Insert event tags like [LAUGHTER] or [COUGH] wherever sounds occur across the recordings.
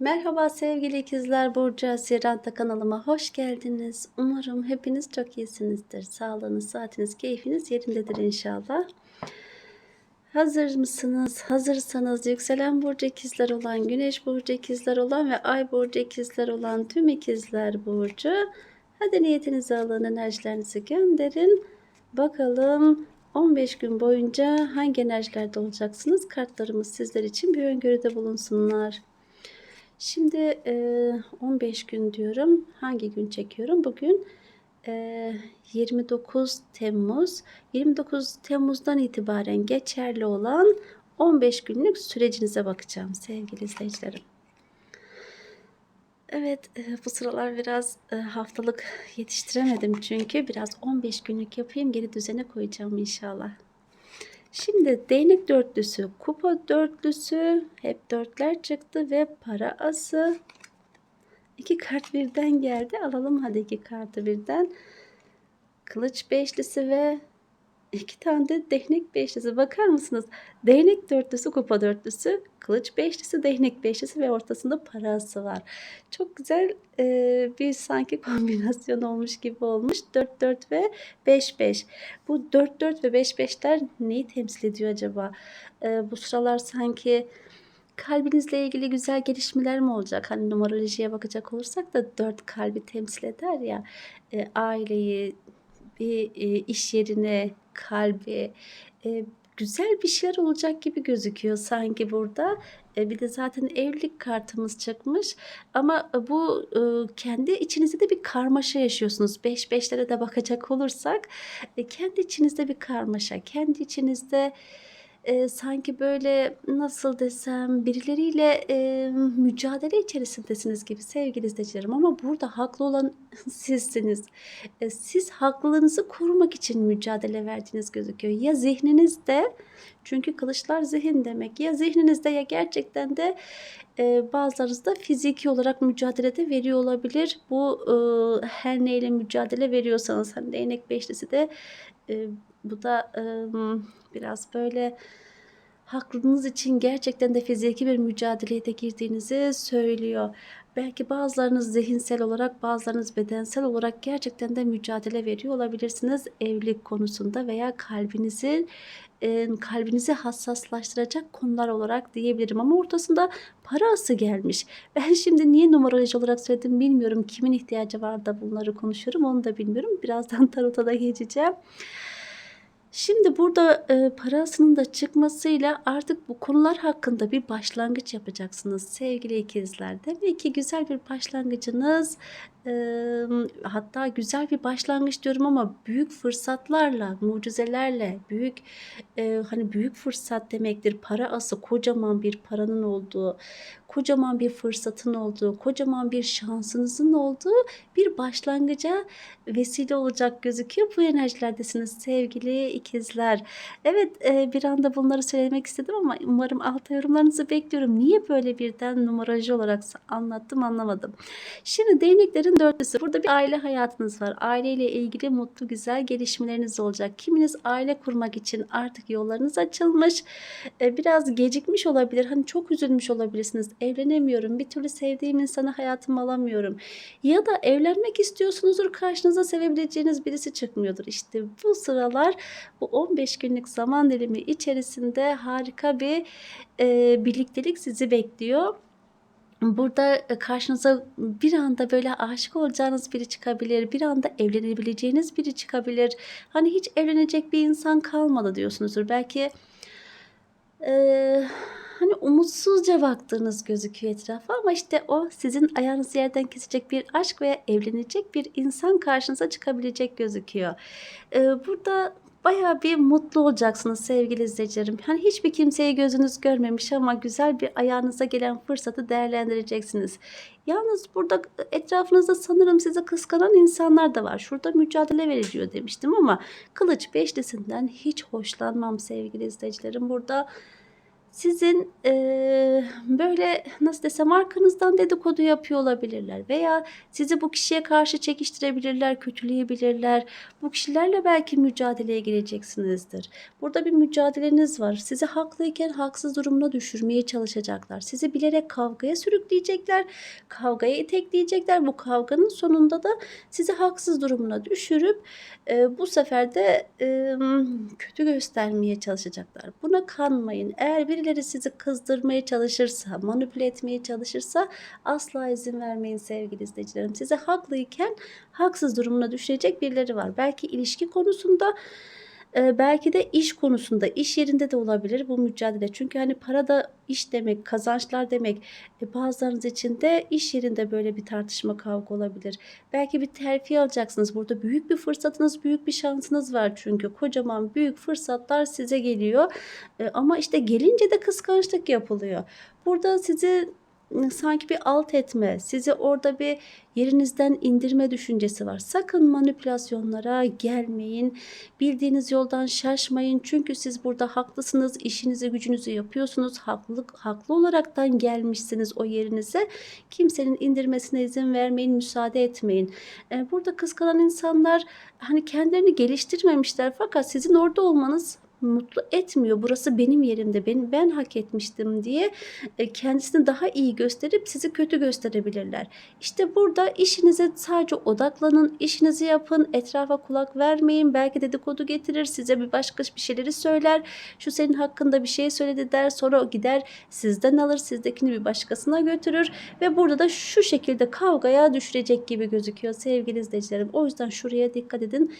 Merhaba sevgili ikizler Burcu Asiranta kanalıma hoş geldiniz. Umarım hepiniz çok iyisinizdir. Sağlığınız, saatiniz, keyfiniz yerindedir inşallah. Hazır mısınız? Hazırsanız yükselen burcu ikizler olan, güneş burcu ikizler olan ve ay burcu ikizler olan tüm ikizler burcu. Hadi niyetinizi alın, enerjilerinizi gönderin. Bakalım 15 gün boyunca hangi enerjilerde olacaksınız? Kartlarımız sizler için bir öngörüde bulunsunlar. Şimdi e, 15 gün diyorum. Hangi gün çekiyorum? Bugün e, 29 Temmuz. 29 Temmuz'dan itibaren geçerli olan 15 günlük sürecinize bakacağım sevgili izleyicilerim. Evet bu sıralar biraz haftalık yetiştiremedim çünkü biraz 15 günlük yapayım geri düzene koyacağım inşallah. Şimdi değnek dörtlüsü, kupa dörtlüsü, hep dörtler çıktı ve para ası. İki kart birden geldi. Alalım hadi iki kartı birden. Kılıç beşlisi ve iki tane de değnek beşlisi. Bakar mısınız? Değnek dörtlüsü, kupa dörtlüsü, kılıç beşlisi, değnek beşlisi ve ortasında parası var. Çok güzel e, bir sanki kombinasyon olmuş gibi olmuş. 4 4 ve 5 5. Bu 4 4 ve 5 5'ler neyi temsil ediyor acaba? E, bu sıralar sanki kalbinizle ilgili güzel gelişmeler mi olacak? Hani numerolojiye bakacak olursak da dört kalbi temsil eder ya. E, aileyi, bir e, iş yerine, kalbi, e, güzel bir şeyler olacak gibi gözüküyor sanki burada. E, bir de zaten evlilik kartımız çıkmış. Ama bu e, kendi içinizde de bir karmaşa yaşıyorsunuz. Beş beşlere de bakacak olursak e, kendi içinizde bir karmaşa, kendi içinizde e, sanki böyle nasıl desem birileriyle e, mücadele içerisindesiniz gibi sevgili izleyicilerim ama burada haklı olan [LAUGHS] sizsiniz. E, siz haklılığınızı korumak için mücadele verdiğiniz gözüküyor. Ya zihninizde çünkü kılıçlar zihin demek ya zihninizde ya gerçekten de e, bazılarınız da fiziki olarak mücadelede veriyor olabilir. Bu e, her neyle mücadele veriyorsanız hani değnek beşlisi de e, bu da e, biraz böyle haklılığınız için gerçekten de fiziki bir mücadeleye de girdiğinizi söylüyor. Belki bazılarınız zihinsel olarak, bazılarınız bedensel olarak gerçekten de mücadele veriyor olabilirsiniz evlilik konusunda veya kalbinizi kalbinizi hassaslaştıracak konular olarak diyebilirim ama ortasında parası gelmiş. Ben [LAUGHS] şimdi niye numaroloji olarak söyledim bilmiyorum. Kimin ihtiyacı var da bunları konuşuyorum onu da bilmiyorum. Birazdan [LAUGHS] tarota da geçeceğim. Şimdi burada e, parasının da çıkmasıyla artık bu konular hakkında bir başlangıç yapacaksınız sevgili ikizler. Demek ki güzel bir başlangıcınız e, hatta güzel bir başlangıç diyorum ama büyük fırsatlarla, mucizelerle, büyük e, hani büyük fırsat demektir. Para ası kocaman bir paranın olduğu, kocaman bir fırsatın olduğu, kocaman bir şansınızın olduğu bir başlangıca vesile olacak gözüküyor. Bu enerjilerdesiniz sevgili ikizler. Evet e, bir anda bunları söylemek istedim ama umarım alta yorumlarınızı bekliyorum. Niye böyle birden numaracı olarak anlattım anlamadım. Şimdi değneklerin dörtlüsü. Burada bir aile hayatınız var. Aileyle ilgili mutlu güzel gelişmeleriniz olacak. Kiminiz aile kurmak için artık yollarınız açılmış. E, biraz gecikmiş olabilir. Hani çok üzülmüş olabilirsiniz. Evlenemiyorum. Bir türlü sevdiğim insanı hayatıma alamıyorum. Ya da evlenmek istiyorsunuzdur. Karşınıza sevebileceğiniz birisi çıkmıyordur. İşte bu sıralar bu 15 günlük zaman dilimi içerisinde harika bir e, birliktelik sizi bekliyor. Burada karşınıza bir anda böyle aşık olacağınız biri çıkabilir. Bir anda evlenebileceğiniz biri çıkabilir. Hani hiç evlenecek bir insan kalmadı diyorsunuzdur. Belki eee hani umutsuzca baktığınız gözüküyor etrafa ama işte o sizin ayağınızı yerden kesecek bir aşk veya evlenecek bir insan karşınıza çıkabilecek gözüküyor. Ee, burada baya bir mutlu olacaksınız sevgili izleyicilerim. Hani hiçbir kimseyi gözünüz görmemiş ama güzel bir ayağınıza gelen fırsatı değerlendireceksiniz. Yalnız burada etrafınızda sanırım sizi kıskanan insanlar da var. Şurada mücadele veriliyor demiştim ama kılıç beşlisinden hiç hoşlanmam sevgili izleyicilerim. Burada sizin eee, böyle nasıl desem arkanızdan dedikodu yapıyor olabilirler veya sizi bu kişiye karşı çekiştirebilirler, kötüleyebilirler. Bu kişilerle belki mücadeleye gireceksinizdir. Burada bir mücadeleniz var. Sizi haklıyken haksız durumuna düşürmeye çalışacaklar. Sizi bilerek kavgaya sürükleyecekler, kavgaya itekleyecekler. Bu kavganın sonunda da sizi haksız durumuna düşürüp e, bu sefer de e, kötü göstermeye çalışacaklar. Buna kanmayın. Eğer birileri sizi kızdırmaya çalışırsa, manipüle etmeye çalışırsa asla izin vermeyin sevgili izleyicilerim. Sizi haklıyken haksız durumuna düşürecek birileri var. Belki ilişki konusunda e, belki de iş konusunda, iş yerinde de olabilir bu mücadele. Çünkü hani para da iş demek, kazançlar demek. E, bazılarınız için de iş yerinde böyle bir tartışma, kavga olabilir. Belki bir terfi alacaksınız. Burada büyük bir fırsatınız, büyük bir şansınız var çünkü. Kocaman büyük fırsatlar size geliyor. E, ama işte gelince de kıskançlık yapılıyor. Burada sizi sanki bir alt etme, sizi orada bir yerinizden indirme düşüncesi var. Sakın manipülasyonlara gelmeyin. Bildiğiniz yoldan şaşmayın. Çünkü siz burada haklısınız. İşinizi, gücünüzü yapıyorsunuz. Haklı, haklı olaraktan gelmişsiniz o yerinize. Kimsenin indirmesine izin vermeyin, müsaade etmeyin. E, Burada kıskanan insanlar hani kendilerini geliştirmemişler fakat sizin orada olmanız mutlu etmiyor. Burası benim yerimde. Ben ben hak etmiştim diye e, kendisini daha iyi gösterip sizi kötü gösterebilirler. İşte burada işinize sadece odaklanın, işinizi yapın, etrafa kulak vermeyin. Belki dedikodu getirir, size bir başka bir şeyleri söyler. Şu senin hakkında bir şey söyledi der, sonra gider sizden alır, sizdekini bir başkasına götürür ve burada da şu şekilde kavgaya düşürecek gibi gözüküyor sevgili izleyicilerim. O yüzden şuraya dikkat edin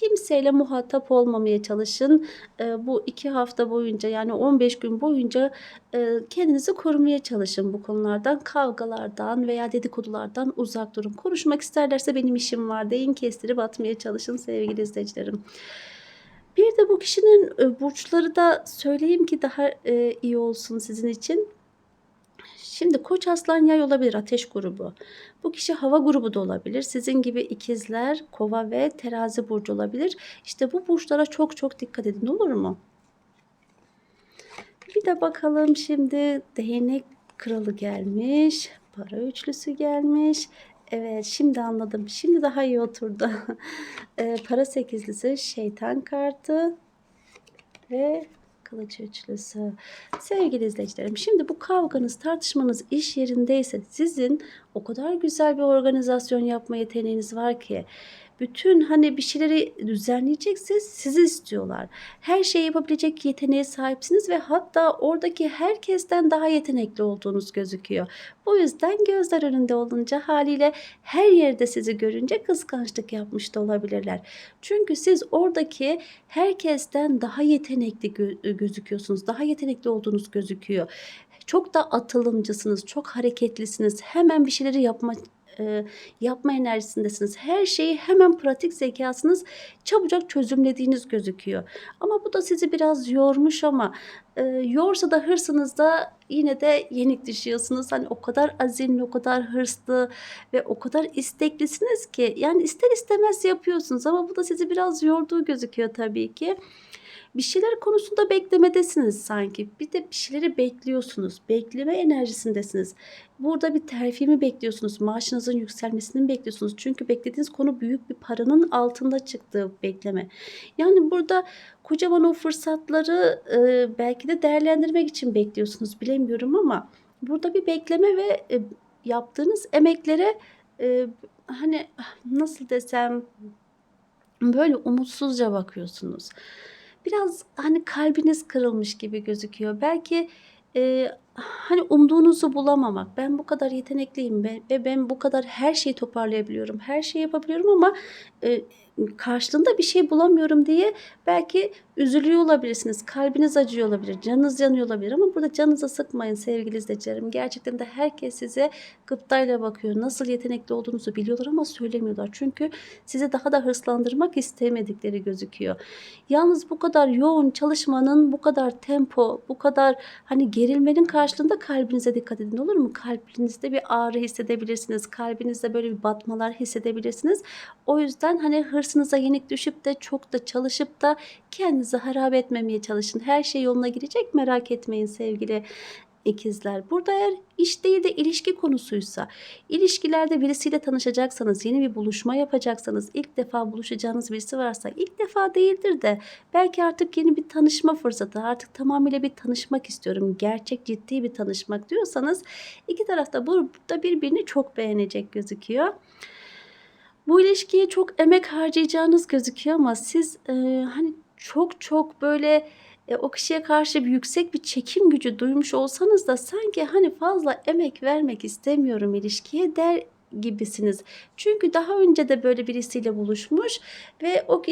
kimseyle muhatap olmamaya çalışın. E, bu iki hafta boyunca yani 15 gün boyunca e, kendinizi korumaya çalışın bu konulardan. Kavgalardan veya dedikodulardan uzak durun. Konuşmak isterlerse benim işim var deyin kestirip atmaya çalışın sevgili izleyicilerim. Bir de bu kişinin e, burçları da söyleyeyim ki daha e, iyi olsun sizin için. Şimdi koç aslan yay olabilir ateş grubu. Bu kişi hava grubu da olabilir. Sizin gibi ikizler, kova ve terazi burcu olabilir. İşte bu burçlara çok çok dikkat edin olur mu? Bir de bakalım şimdi değnek kralı gelmiş. Para üçlüsü gelmiş. Evet şimdi anladım. Şimdi daha iyi oturdu. [LAUGHS] Ee, para sekizlisi, şeytan kartı ve kılıç üçlüsü. Sevgili izleyicilerim şimdi bu kavganız tartışmanız iş yerindeyse sizin o kadar güzel bir organizasyon yapma yeteneğiniz var ki bütün hani bir şeyleri düzenleyeceksiniz sizi istiyorlar. Her şeyi yapabilecek yeteneğe sahipsiniz ve hatta oradaki herkesten daha yetenekli olduğunuz gözüküyor. Bu yüzden gözler önünde olunca haliyle her yerde sizi görünce kıskançlık yapmış da olabilirler. Çünkü siz oradaki herkesten daha yetenekli gö- gözüküyorsunuz. Daha yetenekli olduğunuz gözüküyor. Çok da atılımcısınız, çok hareketlisiniz. Hemen bir şeyleri yapma e, yapma enerjisindesiniz. Her şeyi hemen pratik zekasınız çabucak çözümlediğiniz gözüküyor. Ama bu da sizi biraz yormuş ama e, yorsa da hırsınızda yine de yenik düşüyorsunuz. Hani o kadar azimli, o kadar hırslı ve o kadar isteklisiniz ki yani ister istemez yapıyorsunuz ama bu da sizi biraz yorduğu gözüküyor tabii ki. Bir şeyler konusunda beklemedesiniz sanki. Bir de bir şeyleri bekliyorsunuz. Bekleme enerjisindesiniz. Burada bir terfi mi bekliyorsunuz? Maaşınızın yükselmesini mi bekliyorsunuz? Çünkü beklediğiniz konu büyük bir paranın altında çıktığı bekleme. Yani burada kocaman o fırsatları e, belki de değerlendirmek için bekliyorsunuz. Bilemiyorum ama burada bir bekleme ve e, yaptığınız emeklere e, hani nasıl desem böyle umutsuzca bakıyorsunuz. Biraz hani kalbiniz kırılmış gibi gözüküyor. Belki e, hani umduğunuzu bulamamak. Ben bu kadar yetenekliyim ve ve ben bu kadar her şeyi toparlayabiliyorum. Her şeyi yapabiliyorum ama e, karşılığında bir şey bulamıyorum diye belki üzülüyor olabilirsiniz. Kalbiniz acıyor olabilir. Canınız yanıyor olabilir ama burada canınıza sıkmayın sevgili izleyicilerim. Gerçekten de herkes size gıptayla bakıyor. Nasıl yetenekli olduğunuzu biliyorlar ama söylemiyorlar. Çünkü sizi daha da hırslandırmak istemedikleri gözüküyor. Yalnız bu kadar yoğun çalışmanın, bu kadar tempo, bu kadar hani gerilmenin karşılığında kalbinize dikkat edin olur mu? Kalbinizde bir ağrı hissedebilirsiniz. Kalbinizde böyle bir batmalar hissedebilirsiniz. O yüzden hani hırs hırsınıza yenik düşüp de çok da çalışıp da kendinizi harap etmemeye çalışın. Her şey yoluna girecek merak etmeyin sevgili ikizler. Burada eğer iş değil de ilişki konusuysa, ilişkilerde birisiyle tanışacaksanız, yeni bir buluşma yapacaksanız, ilk defa buluşacağınız birisi varsa, ilk defa değildir de belki artık yeni bir tanışma fırsatı, artık tamamıyla bir tanışmak istiyorum, gerçek ciddi bir tanışmak diyorsanız, iki tarafta burada birbirini çok beğenecek gözüküyor. Bu ilişkiye çok emek harcayacağınız gözüküyor ama siz e, hani çok çok böyle e, o kişiye karşı bir yüksek bir çekim gücü duymuş olsanız da sanki hani fazla emek vermek istemiyorum ilişkiye der gibisiniz. Çünkü daha önce de böyle birisiyle buluşmuş ve o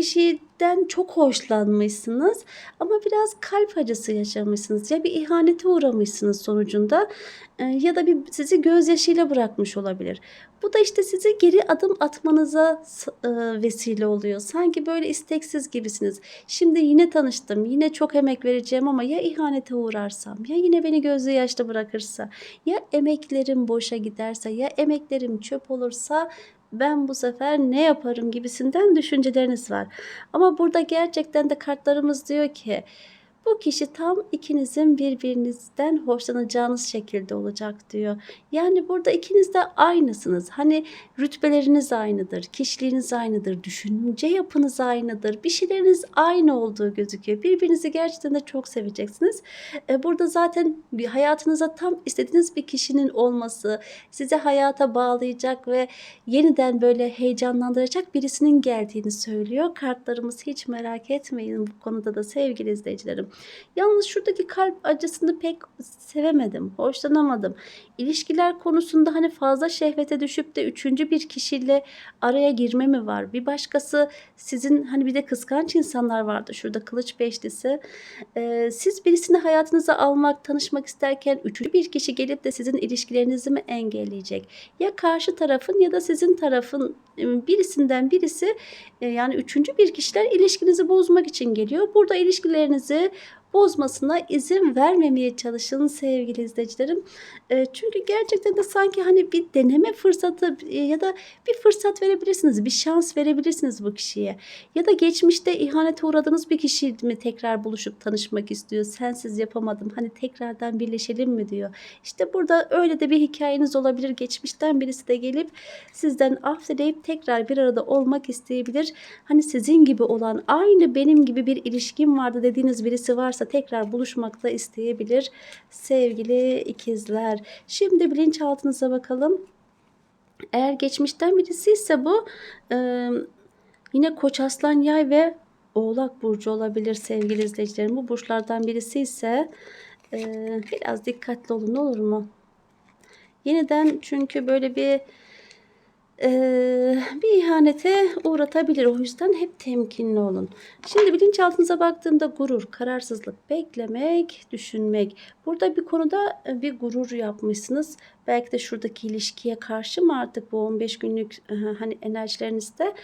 kişiden çok hoşlanmışsınız ama biraz kalp acısı yaşamışsınız ya bir ihanete uğramışsınız sonucunda ya da bir sizi gözyaşıyla bırakmış olabilir. Bu da işte sizi geri adım atmanıza vesile oluyor. Sanki böyle isteksiz gibisiniz. Şimdi yine tanıştım, yine çok emek vereceğim ama ya ihanete uğrarsam, ya yine beni gözü yaşlı bırakırsa, ya emeklerim boşa giderse, ya emeklerim çöp olursa ben bu sefer ne yaparım gibisinden düşünceleriniz var. Ama burada gerçekten de kartlarımız diyor ki bu kişi tam ikinizin birbirinizden hoşlanacağınız şekilde olacak diyor. Yani burada ikiniz de aynısınız. Hani rütbeleriniz aynıdır, kişiliğiniz aynıdır, düşünce yapınız aynıdır. Bir şeyleriniz aynı olduğu gözüküyor. Birbirinizi gerçekten de çok seveceksiniz. E, burada zaten bir hayatınıza tam istediğiniz bir kişinin olması, sizi hayata bağlayacak ve yeniden böyle heyecanlandıracak birisinin geldiğini söylüyor. Kartlarımız hiç merak etmeyin bu konuda da sevgili izleyicilerim. Yalnız şuradaki kalp acısını pek sevemedim, hoşlanamadım. İlişkiler konusunda hani fazla şehvete düşüp de üçüncü bir kişiyle araya girme mi var? Bir başkası sizin hani bir de kıskanç insanlar vardı şurada kılıç beşlisi. Ee, siz birisini hayatınıza almak, tanışmak isterken üçüncü bir kişi gelip de sizin ilişkilerinizi mi engelleyecek? Ya karşı tarafın ya da sizin tarafın birisinden birisi yani üçüncü bir kişiler ilişkinizi bozmak için geliyor. Burada ilişkilerinizi bozmasına izin vermemeye çalışın sevgili izleyicilerim. E, çünkü gerçekten de sanki hani bir deneme fırsatı e, ya da bir fırsat verebilirsiniz, bir şans verebilirsiniz bu kişiye. Ya da geçmişte ihanete uğradığınız bir kişi mi tekrar buluşup tanışmak istiyor. Sensiz yapamadım. Hani tekrardan birleşelim mi diyor. İşte burada öyle de bir hikayeniz olabilir. Geçmişten birisi de gelip sizden af dileyip tekrar bir arada olmak isteyebilir. Hani sizin gibi olan aynı benim gibi bir ilişkim vardı dediğiniz birisi varsa tekrar buluşmak da isteyebilir sevgili ikizler. Şimdi bilinçaltınıza bakalım. Eğer geçmişten birisi ise bu e, yine Koç Aslan Yay ve Oğlak Burcu olabilir sevgili izleyicilerim. Bu burçlardan birisi ise e, biraz dikkatli olun olur mu? Yeniden çünkü böyle bir bir ihanete uğratabilir. O yüzden hep temkinli olun. Şimdi bilinçaltınıza baktığımda gurur, kararsızlık, beklemek, düşünmek. Burada bir konuda bir gurur yapmışsınız. Belki de şuradaki ilişkiye karşı mı artık bu 15 günlük hani enerjilerinizde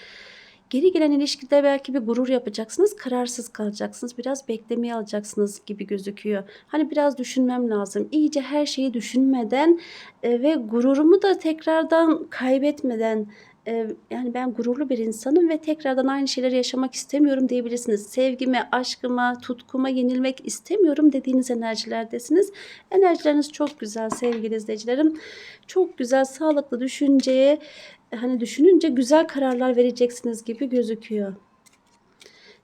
Geri gelen ilişkide belki bir gurur yapacaksınız, kararsız kalacaksınız, biraz beklemeye alacaksınız gibi gözüküyor. Hani biraz düşünmem lazım. İyice her şeyi düşünmeden e, ve gururumu da tekrardan kaybetmeden e, yani ben gururlu bir insanım ve tekrardan aynı şeyleri yaşamak istemiyorum diyebilirsiniz. Sevgime, aşkıma, tutkuma yenilmek istemiyorum dediğiniz enerjilerdesiniz. Enerjileriniz çok güzel sevgili izleyicilerim. Çok güzel, sağlıklı düşünceye hani düşününce güzel kararlar vereceksiniz gibi gözüküyor.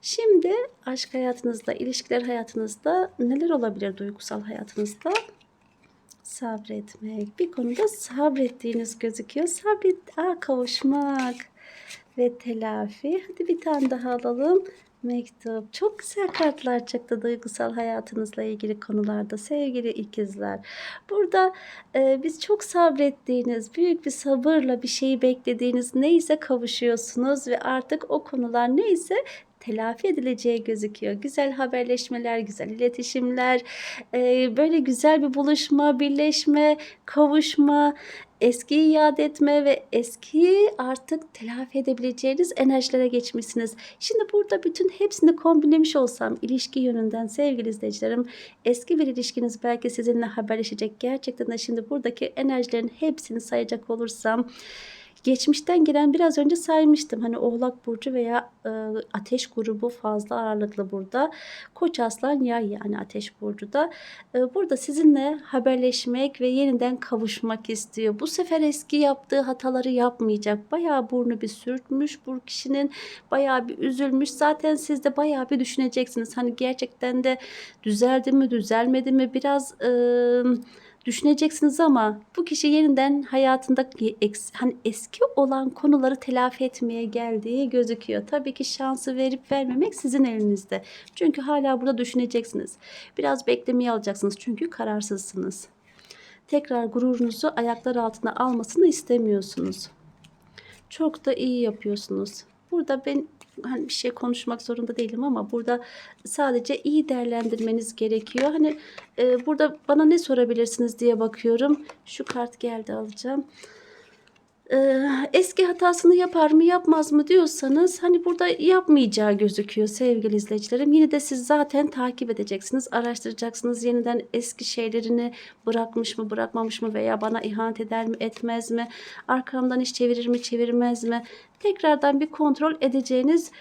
Şimdi aşk hayatınızda, ilişkiler hayatınızda neler olabilir duygusal hayatınızda? Sabretmek. Bir konuda sabrettiğiniz gözüküyor. Sabret, aa, kavuşmak ve telafi. Hadi bir tane daha alalım. Mektup. Çok güzel kartlar çıktı duygusal hayatınızla ilgili konularda sevgili ikizler. Burada e, biz çok sabrettiğiniz, büyük bir sabırla bir şeyi beklediğiniz neyse kavuşuyorsunuz ve artık o konular neyse telafi edileceği gözüküyor. Güzel haberleşmeler, güzel iletişimler, e, böyle güzel bir buluşma, birleşme, kavuşma, eskiyi iade etme ve eskiyi artık telafi edebileceğiniz enerjilere geçmişsiniz. Şimdi burada bütün hepsini kombinlemiş olsam ilişki yönünden sevgili izleyicilerim eski bir ilişkiniz belki sizinle haberleşecek. Gerçekten de şimdi buradaki enerjilerin hepsini sayacak olursam geçmişten gelen biraz önce saymıştım. Hani Oğlak burcu veya e, Ateş grubu fazla ağırlıklı burada. Koç aslan yay yani Ateş burcu da. E, burada sizinle haberleşmek ve yeniden kavuşmak istiyor. Bu sefer eski yaptığı hataları yapmayacak. Bayağı burnu bir sürtmüş bu kişinin. Bayağı bir üzülmüş. Zaten siz de bayağı bir düşüneceksiniz. Hani gerçekten de düzeldi mi, düzelmedi mi? Biraz e, düşüneceksiniz ama bu kişi yeniden hayatındaki eks- hani eski olan konuları telafi etmeye geldiği gözüküyor. Tabii ki şansı verip vermemek sizin elinizde. Çünkü hala burada düşüneceksiniz. Biraz beklemeye alacaksınız çünkü kararsızsınız. Tekrar gururunuzu ayaklar altına almasını istemiyorsunuz. Çok da iyi yapıyorsunuz. Burada ben hani bir şey konuşmak zorunda değilim ama burada sadece iyi değerlendirmeniz gerekiyor. Hani e, burada bana ne sorabilirsiniz diye bakıyorum. Şu kart geldi alacağım. Eski hatasını yapar mı yapmaz mı diyorsanız hani burada yapmayacağı gözüküyor sevgili izleyicilerim. Yine de siz zaten takip edeceksiniz, araştıracaksınız. Yeniden eski şeylerini bırakmış mı, bırakmamış mı veya bana ihanet eder mi, etmez mi? Arkamdan iş çevirir mi, çevirmez mi? Tekrardan bir kontrol edeceğiniz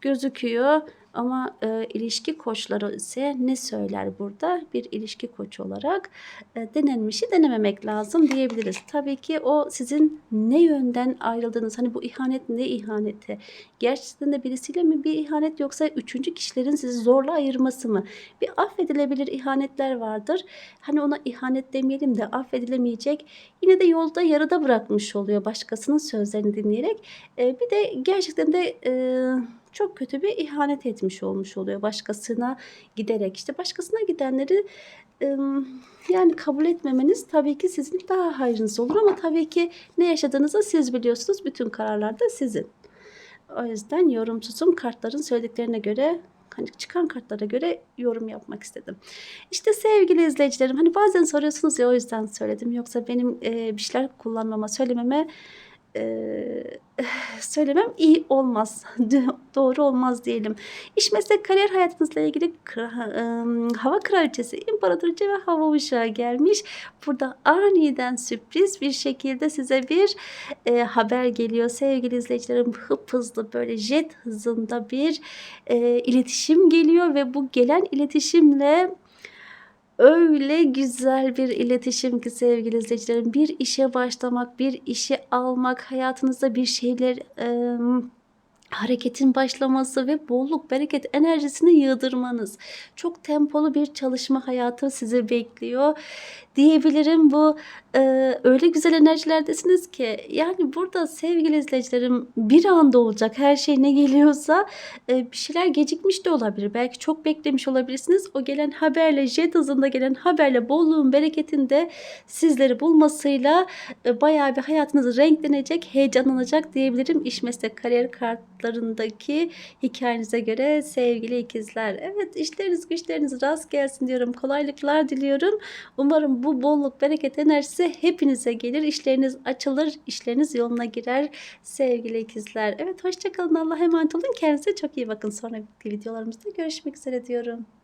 gözüküyor. Ama e, ilişki koçları ise ne söyler burada? Bir ilişki koçu olarak e, denenmişi denememek lazım diyebiliriz. Tabii ki o sizin ne yönden ayrıldığınız, hani bu ihanet ne ihaneti? Gerçekten de birisiyle mi bir ihanet yoksa üçüncü kişilerin sizi zorla ayırması mı? Bir affedilebilir ihanetler vardır. Hani ona ihanet demeyelim de affedilemeyecek. Yine de yolda yarıda bırakmış oluyor başkasının sözlerini dinleyerek. E, bir de gerçekten de e, çok kötü bir ihanet etmiş olmuş oluyor başkasına giderek. işte başkasına gidenleri yani kabul etmemeniz tabii ki sizin daha hayrınız olur ama tabii ki ne yaşadığınızı siz biliyorsunuz. Bütün kararlar da sizin. O yüzden yorumsuzum kartların söylediklerine göre hani çıkan kartlara göre yorum yapmak istedim. İşte sevgili izleyicilerim hani bazen soruyorsunuz ya o yüzden söyledim. Yoksa benim e, bir şeyler kullanmama, söylememe e, söylemem iyi olmaz. [LAUGHS] Doğru olmaz diyelim. İş meslek kariyer hayatınızla ilgili hava kraliçesi, imparatoriçe ve hava uşağı gelmiş. Burada aniden sürpriz bir şekilde size bir e, haber geliyor. Sevgili izleyicilerim hıp hızlı böyle jet hızında bir e, iletişim geliyor ve bu gelen iletişimle öyle güzel bir iletişim ki sevgili izleyicilerim. Bir işe başlamak, bir işe almak, hayatınızda bir şeyler e, hareketin başlaması ve bolluk, bereket enerjisini yığdırmanız. Çok tempolu bir çalışma hayatı sizi bekliyor diyebilirim. Bu e, öyle güzel enerjilerdesiniz ki yani burada sevgili izleyicilerim bir anda olacak her şey ne geliyorsa e, bir şeyler gecikmiş de olabilir. Belki çok beklemiş olabilirsiniz. O gelen haberle jet hızında gelen haberle bolluğun bereketin de sizleri bulmasıyla e, bayağı bir hayatınız renklenecek, heyecanlanacak diyebilirim. İş meslek kariyer kartlarındaki hikayenize göre sevgili ikizler. Evet işleriniz güçleriniz rast gelsin diyorum. Kolaylıklar diliyorum. Umarım bu bolluk bereket enerjisi hepinize gelir. İşleriniz açılır, işleriniz yoluna girer sevgili ikizler. Evet hoşçakalın. Allah'a emanet olun. Kendinize çok iyi bakın. Sonraki videolarımızda görüşmek üzere diyorum.